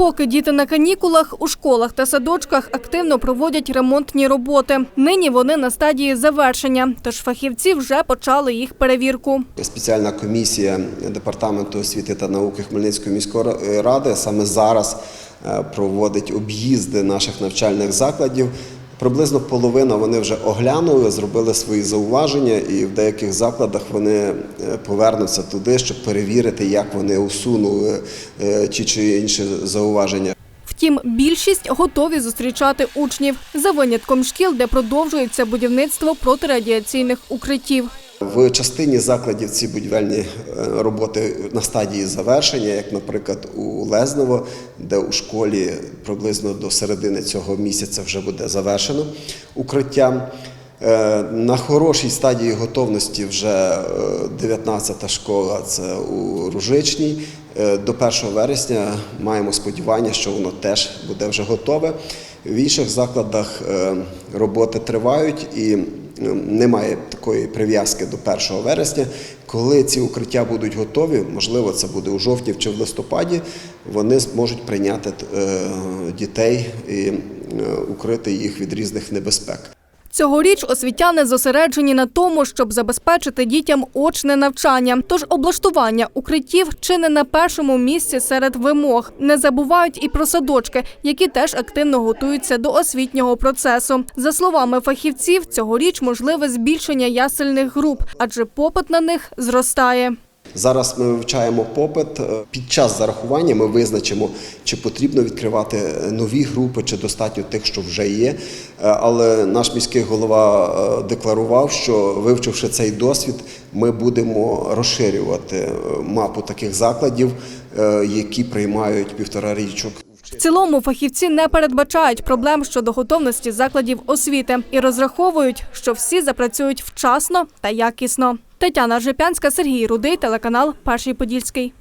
Поки діти на канікулах, у школах та садочках активно проводять ремонтні роботи. Нині вони на стадії завершення, тож фахівці вже почали їх перевірку. Спеціальна комісія департаменту освіти та науки Хмельницької міської ради саме зараз е, проводить об'їзди наших навчальних закладів. Приблизно половина вони вже оглянули, зробили свої зауваження, і в деяких закладах вони е, повернуться туди, щоб перевірити, як вони усунули е, ті чи інші зауваження. Втім, більшість готові зустрічати учнів за винятком шкіл, де продовжується будівництво протирадіаційних укриттів. В частині закладів ці будівельні е, роботи на стадії завершення, як, наприклад, у Лезново, де у школі приблизно до середини цього місяця вже буде завершено укриття. Е, На хорошій стадії готовності вже 19-та школа, це у Ружичній. Е, До 1 вересня маємо сподівання, що воно теж буде вже готове. В інших закладах е, роботи тривають і е, немає такої прив'язки до 1 вересня. Коли ці укриття будуть готові, можливо, це буде у жовтні чи в листопаді, вони зможуть прийняти е, дітей і е, укрити їх від різних небезпек. Цьогоріч освітяни зосереджені на тому, щоб забезпечити дітям очне навчання. Тож облаштування укриттів чи не на першому місці серед вимог. Не забувають і про садочки, які теж активно готуються до освітнього процесу. За словами фахівців, цьогоріч можливе збільшення ясельних груп, адже попит на них зростає. Зараз ми вивчаємо попит. Е, Під час зарахування ми визначимо, чи потрібно відкривати нові групи, чи достатньо тих, що вже є. Е, Але наш міський голова е, декларував, що вивчивши цей досвід, ми будемо розширювати е, мапу таких закладів, е, які приймають півтора річок. Цілому фахівці не передбачають проблем щодо готовності закладів освіти і розраховують, що всі запрацюють вчасно та якісно. Тетяна Жепянська, Сергій Рудий, телеканал Перший Подільський.